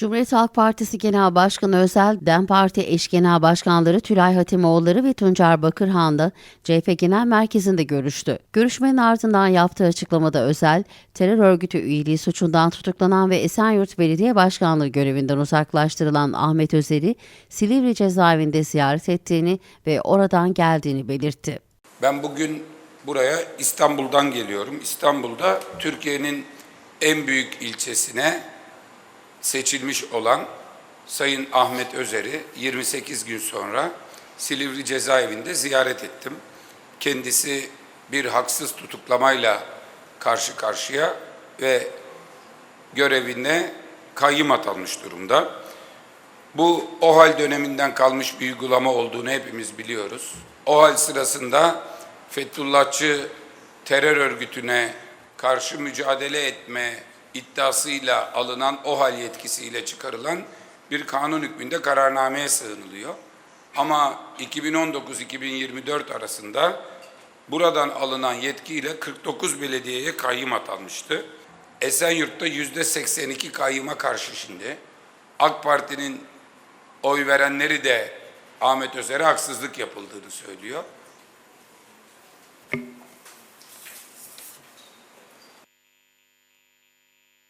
Cumhuriyet Halk Partisi Genel Başkanı Özel, DEM Parti eş genel başkanları Tülay Hatimoğulları ve Tuncer Bakırhan da CHP Genel Merkezi'nde görüştü. Görüşmenin ardından yaptığı açıklamada Özel, terör örgütü üyeliği suçundan tutuklanan ve Esenyurt Belediye Başkanlığı görevinden uzaklaştırılan Ahmet Özer'i Silivri cezaevinde ziyaret ettiğini ve oradan geldiğini belirtti. Ben bugün buraya İstanbul'dan geliyorum. İstanbul'da Türkiye'nin en büyük ilçesine seçilmiş olan Sayın Ahmet Özer'i 28 gün sonra Silivri cezaevinde ziyaret ettim. Kendisi bir haksız tutuklamayla karşı karşıya ve görevine kayyım atanmış durumda. Bu OHAL döneminden kalmış bir uygulama olduğunu hepimiz biliyoruz. OHAL sırasında Fethullahçı terör örgütüne karşı mücadele etme iddiasıyla alınan OHAL yetkisiyle çıkarılan bir kanun hükmünde kararnameye sığınılıyor. Ama 2019-2024 arasında buradan alınan yetkiyle 49 belediyeye kayyım atanmıştı. Esenyurt'ta yüzde 82 kayyıma karşı şimdi. AK Parti'nin oy verenleri de Ahmet Özer'e haksızlık yapıldığını söylüyor.